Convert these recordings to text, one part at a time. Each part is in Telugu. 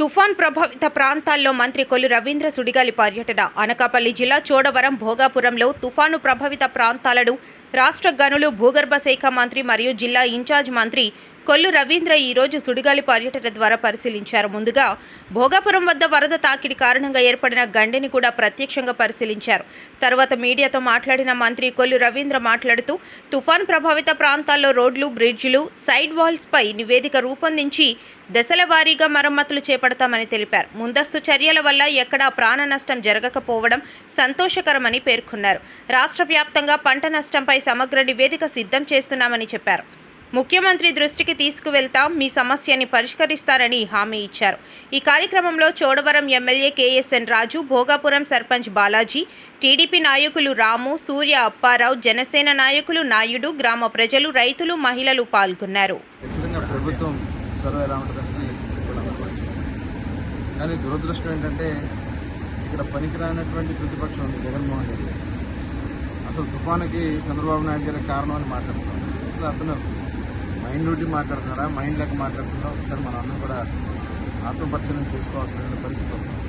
తుఫాన్ ప్రభావిత ప్రాంతాల్లో మంత్రి కొల్లు రవీంద్ర సుడిగాలి పర్యటన. అనకాపల్లి జిల్లా చోడవరం భోగాపురంలో తుఫాను ప్రభావిత ప్రాంతాలను రాష్ట్ర గనులు భూగర్భ శాఖ మంత్రి మరియు జిల్లా ఇన్ఛార్జ్ మంత్రి కొల్లు రవీంద్ర ఈ రోజు సుడిగాలి పర్యటన ద్వారా పరిశీలించారు. ముందుగా భోగాపురం వద్ద వరద తాకిడి కారణంగా ఏర్పడిన గండిని కూడా ప్రత్యక్షంగా పరిశీలించారు. తర్వాత మీడియాతో మాట్లాడిన మంత్రి కొల్లు రవీంద్ర మాట్లాడుతూ తుఫాన్ ప్రభావిత ప్రాంతాల్లో రోడ్లు బ్రిడ్జిలు సైడ్ వాల్స్పై నివేదిక రూపొందించి దశల వారీగా మరమ్మతులు చేపడతామని తెలిపారు. ముందస్తు చర్యల వల్ల ఎక్కడా ప్రాణ నష్టం జరగకపోవడం సంతోషకరమని పేర్కొన్నారు. రాష్ట్ర వ్యాప్తంగా పంట నష్టంపై సమగ్ర నివేదిక సిద్ధం చేస్తున్నామని చెప్పారు. ముఖ్యమంత్రి దృష్టికి తీసుకువెళ్తాం మీ సమస్యని పరిష్కరిస్తారని హామీ ఇచ్చారు. ఈ కార్యక్రమంలో Chodavaram MLA K S N Raju Bhogapuram sarpanch Balaji TDP నాయకులు రాము సూర్య అప్పారావు జనసేన నాయకులు నాయుడు గ్రామ ప్రజలు రైతులు మహిళలు పాల్గొన్నారు. కానీ దురదృష్టం ఏంటంటే ఇక్కడ పనికిరానటువంటి ప్రతిపక్షం ఉంది జగన్మోహన్ రెడ్డి. అసలు తుఫానుకి చంద్రబాబు నాయుడు గారి కారణం అని మాట్లాడుతున్నాం. అసలు అతను మైండ్ నుండి మాట్లాడుతున్నారా? మైండ్ లెక్క మాట్లాడుతున్నారా ఒకసారి మన అందరం కూడా ఆత్మపరిశీలన చేసుకోవాల్సిన పరిస్థితి వస్తుంది.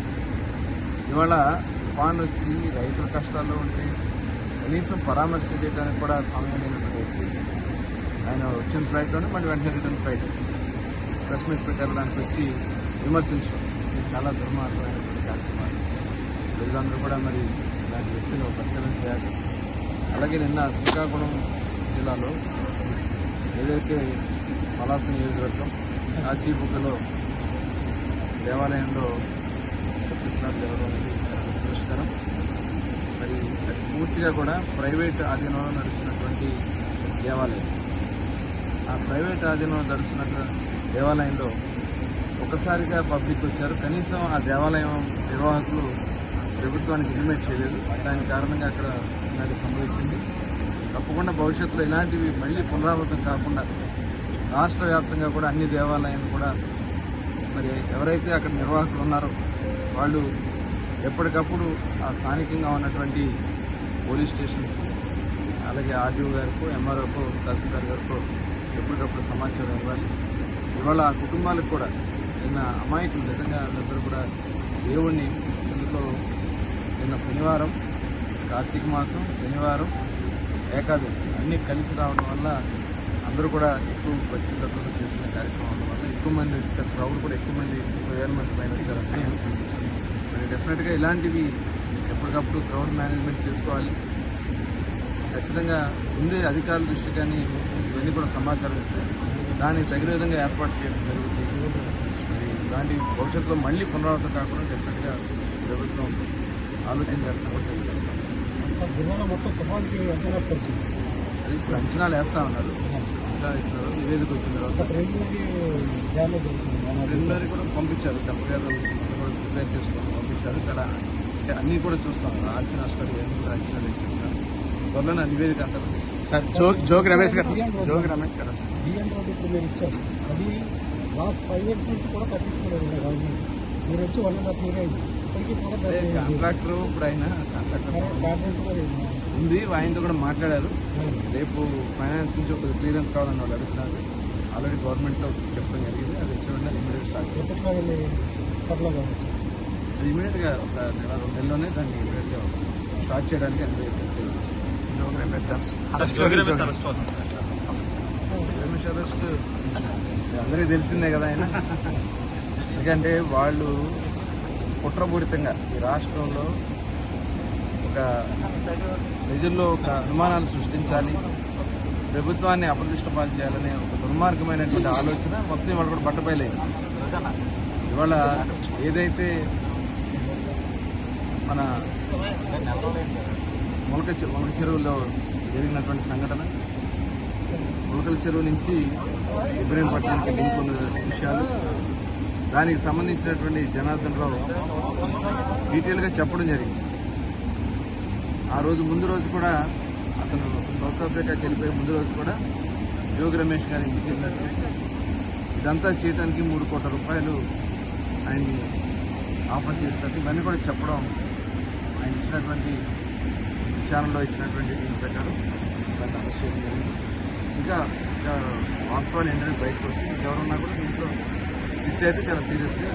ఇవాళ తుఫాన్ వచ్చి రైతుల కష్టాల్లో ఉంటే కనీసం పరామర్శ చేయడానికి కూడా సమయం లేనటువంటి వ్యక్తి. ఆయన వచ్చిన ఫ్లైట్లోనే మళ్ళీ వెంటనే రిటర్న్ ఫ్లైట్ వచ్చింది ప్రెస్ మీట్ పెట్టడానికి వచ్చి విమర్శించడం ఇది చాలా దుర్మార్గమైనటువంటి కార్యక్రమాలు. ప్రజలందరూ కూడా మరి ఇలాంటి వ్యక్తులు పరిశీలన చేయాలి. అలాగే నిన్న శ్రీకాకుళం జిల్లాలో ఏదైతే పలాస నియోజకవర్గం కాశీబుగ్గలో దేవాలయంలో ప్రతిష్టాలు జరగడం పురస్కారం దురదృష్టకరం మరి అది పూర్తిగా కూడా ప్రైవేట్ ఆధీనంలో నడుస్తున్నటువంటి దేవాలయం. ఆ ప్రైవేట్ ఆధీనంలో నడుస్తున్నట్టు దేవాలయంలో ఒకసారిగా పబ్లిక్ వచ్చారు. కనీసం ఆ దేవాలయం నిర్వాహకులు ప్రభుత్వానికి ఇంటిమేట్ చేయలేదు. దాని కారణంగా అక్కడ నాకు సంభవించింది. తప్పకుండా భవిష్యత్తులో ఇలాంటివి మళ్ళీ పునరావృతం కాకుండా రాష్ట్ర వ్యాప్తంగా కూడా అన్ని దేవాలయాలు కూడా మరి ఎవరైతే అక్కడ నిర్వాహకులు ఉన్నారో వాళ్ళు ఎప్పటికప్పుడు ఆ స్థానికంగా ఉన్నటువంటి పోలీస్ స్టేషన్స్కి అలాగే ఆర్డీఓ గారికో ఎంఆర్ఓకో తహసీల్దార్ గారికో ఎప్పటికప్పుడు సమాచారం ఇవ్వాలి. ఇవాళ ఆ కుటుంబాలకు కూడా నిన్న అమాయకులు నిజంగా అందరూ కూడా దేవుణ్ణి ఇందులో నిన్న శనివారం కార్తీక మాసం శనివారం ఏకాదశి అన్నీ కలిసి రావడం వల్ల అందరూ కూడా ఎక్కువ భక్తి శ్రద్ధలు చేసుకునే కార్యక్రమం వల్ల ఎక్కువ మంది వచ్చారు. క్రౌడ్ కూడా ఎక్కువ మంది ముప్పై వేల మంది పైన వచ్చారని మరి డెఫినెట్గా ఇలాంటివి ఎప్పటికప్పుడు క్రౌడ్ మేనేజ్మెంట్ చేసుకోవాలి. ఖచ్చితంగా ముందే అధికారుల దృష్టి కానీ ఇవన్నీ కూడా సమాచారం ఇస్తే దానికి తగిన విధంగా ఏర్పాటు చేయడం జరుగుతుంది. మరి ఇలాంటి భవిష్యత్తులో మళ్ళీ పునరావృతం కాకుండా డెఫినెట్గా ప్రభుత్వం ఆలోచన చేస్తాం కూడా తెలియజేస్తాం జిల్లాలో మొత్తం తుఫాన్కి నష్టం వచ్చింది అది ఇప్పుడు అంచనాలు వేస్తా ఉన్నారు. అంచనాలు ఇస్తున్నారు నివేదిక వచ్చిన తర్వాత. రెండున్నర కూడా పంపించారు. తప్పగారు కూడా ప్రిపేర్ చేసుకొని పంపించారు. ఇక్కడ అంటే అన్నీ కూడా చూస్తాం ఆస్తి నష్టాలు ఇవన్నీ కూడా అంచనాలు త్వరలోనే ఆ నివేదిక అంతా సార్ జోగ్ రమేష్ గారు. జోగ్ రమేష్ గారు. రోడ్డు ఇప్పుడు మీరు ఇచ్చారు. అది లాస్ట్ ఫైవ్ ఇయర్స్ నుంచి కూడా పట్టించుకోలేదు గవర్నమెంట్ మీరు వచ్చి వన్ అండ్ హాఫ్ ఇయర్ అయింది. కాంట్రాక్టర్ ఇప్పుడు ఆయన కాంట్రాక్టర్ ఉంది ఆయనతో కూడా మాట్లాడారు. రేపు ఫైనాన్స్ నుంచి ఒక క్లియరెన్స్ కావాలని వాళ్ళు అడుగుతున్నారు. ఆల్రెడీ గవర్నమెంట్లో చెప్పడం జరిగింది. అది వచ్చే వెంటనే ఇమీడియట్ స్టార్ట్ అది ఇమీడియట్గా ఒక నెల రెండు నెలలోనే దాన్ని ఇమీడియట్గా స్టార్ట్ చేయడానికి రమేష్ అరెస్ట్. అందరికీ తెలిసిందే కదా ఆయన. ఎందుకంటే వాళ్ళు కుట్రపూరితంగా ఈ రాష్ట్రంలో ఒక ప్రజల్లో ఒక అనుమానాలు సృష్టించాలి ప్రభుత్వాన్ని అప్రతిష్టపాలు చేయాలనే ఒక దుర్మార్గమైనటువంటి ఆలోచన మొత్తం ఇవాళ కూడా బట్టబయలేదు ఇవాళ ఏదైతే మన మొలక మొలక చెరువులో జరిగినటువంటి సంఘటన మొలకల చెరువు నుంచి ఇబ్రహీంపట్నానికి లింక్ ఉన్న విషయాలు దానికి సంబంధించినటువంటి జనార్దన్ రావు డీటెయిల్గా చెప్పడం జరిగింది. ఆ రోజు ముందు రోజు కూడా అతను సౌత్ ఆఫ్రికాకి వెళ్ళిపోయే ముందు రోజు కూడా యోగి రమేష్ గారి ఇంటికి వెళ్ళినట్టు ఇదంతా చేయడానికి మూడు కోట్ల రూపాయలు ఆయన్ని ఆఫర్ చేసినట్టు ఇవన్నీ కూడా చెప్పడం ఆయన ఇచ్చినటువంటి ఛానల్లో ఇచ్చినటువంటి దీని ప్రకారం దాన్ని అరెస్ట్ చేయడం జరిగింది. ఇంకా ఇంకా వాస్తవాలు ఏంటంటే బయటకు వస్తుంది ఎవరున్నా కూడా దీంట్లో సిట్ అయితే చాలా సీరియస్గా